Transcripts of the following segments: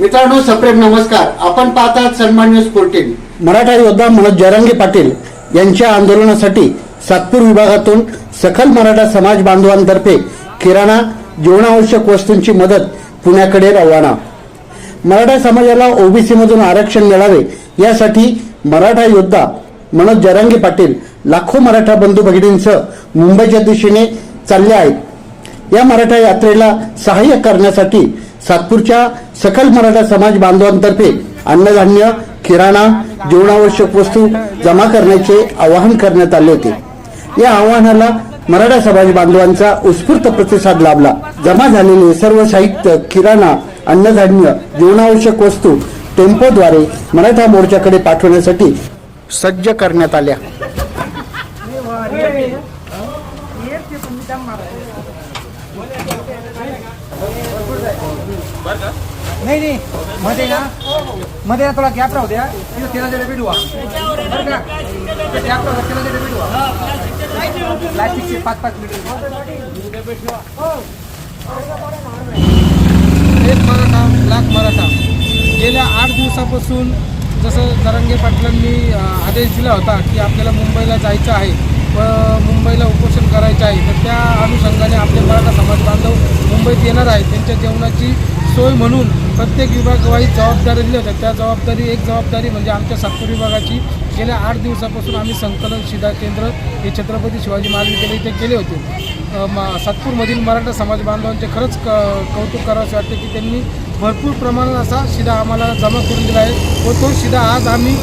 मित्रांनो सप्रेम नमस्कार. आपण पाहतात सन्मान न्यूज फोर्टीन मराठा योद्धा मनोज जरांगे पाटील यांच्या आंदोलनासाठी सातपूर विभागातून सखल मराठा समाज बांधवांतर्फे किराणा जीवनावश्यक वस्तूंची मदत पुण्याकडे रवाना. मराठा समाजाला ओबीसी मधून आरक्षण मिळावे यासाठी मराठा योद्धा मनोज जरांगे पाटील लाखो मराठा बंधू भगिनींसह मुंबईच्या दिशेने चालले आहेत. या मराठा यात्रेला सहाय्य करण्यासाठी सातपूरच्या सकल मराठा समाज बांधवांतर्फे अन्नधान्य किराणा जीवनावश्यक वस्तू जमा करण्याचे आवाहन करण्यात आले होते. या आवाहनाला मराठा समाज बांधवांचा उत्स्फूर्त प्रतिसाद लाभला. जमा झालेले सर्व साहित्य किराणा अन्नधान्य जीवनावश्यक वस्तू टेम्पोद्वारे मराठा मोर्चाकडे पाठवण्यासाठी सज्ज करण्यात आल्या. नाही नाही. मध्ये ना मध्ये ना थोडा गॅप राहू द्या. तिथं तेलाचे डबे ठेवा बरं का? गॅप राहू द्या तेलाचे डबे ठेवा प्लास्टिकचे पाच पाच मिनिट. एक मराठा मराठा. गेल्या आठ दिवसापासून जसं तरंगे पाटलांनी आदेश दिला होता की आपल्याला मुंबईला जायचं आहे व मुंबईला उपोषण करायचं आहे तर त्या अनुषंगाने आपले मराठा समाज बांधव मुंबईत येणार आहेत. त्यांच्या जेवणाची सोय म्हणून प्रत्येक विभागवाईज जबाबदारी दिल्या होत्या त्या जबाबदारी एक जबाबदारी म्हणजे आमच्या सातपूर विभागाची. गेल्या आठ दिवसापासून आम्ही संकलन शिधा केंद्र हे छत्रपती शिवाजी महाविद्यालय इथे केले होते. मा सातपूरमधील मराठा समाज बांधवांचे खरंच क कौतुक करावं वाटते की त्यांनी भरपूर प्रमाणात असा शिधा आम्हाला जमा करून दिला आहे. व तो शिधा आज आम्ही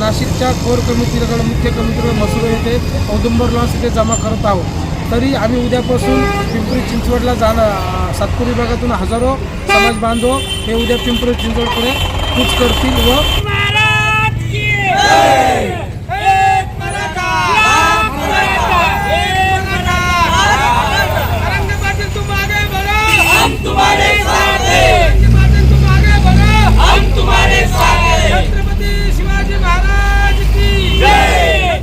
नाशिकच्या कोर कमिटीकडे मुख्य कमिटीकडे मसुरे येथे औदुंबर लॉन्स इथे जमा करत आहोत. तरी आम्ही उद्यापासून पिंपरी चिंचवडला जाणार अ, सातपूर विभागातून हजारो समाज बांधव हे उद्या पिंपरी चिंचवडकडे कूच करतील व महाराज की एक मराठा लाख मराठा एक मराठा रंग पाटील तुम आगे बढ़ो हम तुम्हारे साथ हैं रंग पाटील तुम आगे बढ़ो हम तुम्हारे साथ हैं छत्रपती शिवाजी महाराज की जय